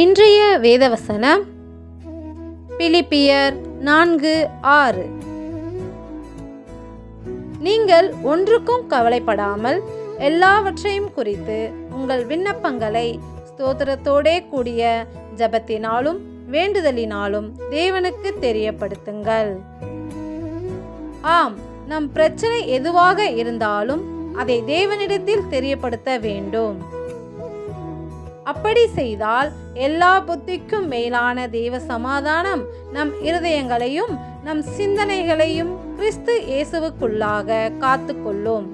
இன்றைய வேதவசனம் பிலிப்பியர் நான்கு ஆறு. நீங்கள் ஒன்றுக்கும் கவலைப்படாமல் எல்லாவற்றையும் குறித்து உங்கள் விண்ணப்பங்களை ஸ்தோத்திரத்தோடே கூடிய ஜெபத்தினாலும் வேண்டுதலினாலும் தேவனுக்கு தெரியப்படுத்துங்கள். ஆம் நம் பிரச்சனை எதுவாக இருந்தாலும் அதை தேவனிடத்தில் தெரியப்படுத்த வேண்டும். அப்படி செய்தால் எல்லா புத்திக்கும் மேலான தெய்வ சமாதானம் நம் இருதயங்களையும் நம் சிந்தனைகளையும் கிறிஸ்து இயேசுவுக்குள்ளாக காத்துக்கொள்ளும்.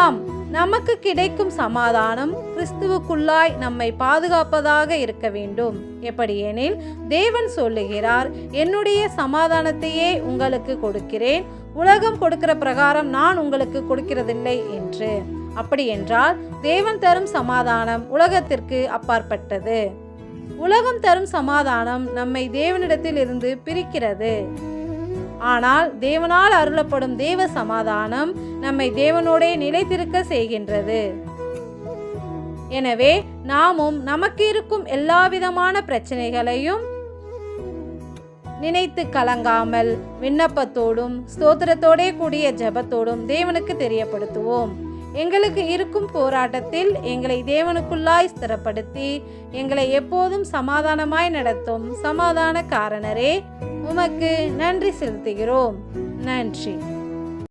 ஆம் நமக்கு கிடைக்கும் சமாதானம் கிறிஸ்துவுக்குள்ளாய் நம்மை பாதுகாப்பதாக இருக்க வேண்டும். எப்படியெனில் தேவன் சொல்லுகிறார் என்னுடைய சமாதானத்தையே உங்களுக்கு கொடுக்கிறேன். உலகம் கொடுக்கிற பிரகாரம் நான் உங்களுக்கு கொடுக்கிறதில்லை என்று. அப்படியென்றால் தேவன் தரும் சமாதானம் உலகத்திற்கு அப்பாற்பட்டது. உலகம் தரும் சமாதானம் நம்மை தேவனிடத்தில் இருந்து பிரிக்கிறது. ஆனால் தேவனால் அருளப்படும் தேவ சமாதானம் நம்மை தேவனோடே நிலைத்திருக்க செய்கின்றது. எனவே நாமும் நமக்கு இருக்கும் எல்லாவிதமான பிரச்சனைகளையும் நினைத்து கலங்காமல் விண்ணப்பத்தோடும் ஸ்தோத்திரத்தோடே கூடிய ஜெபத்தோடும் தேவனுக்கு தெரியப்படுத்துவோம். எங்களுக்கு இருக்கும் போராட்டத்தில் எங்களை தேவனுக்குள்ளாய் ஸ்திரப்படுத்தி எங்களை எப்போதும் சமாதானமாய் நடத்தும் சமாதான காரணரே உமக்கு நன்றி செலுத்துகிறோம். நன்றி.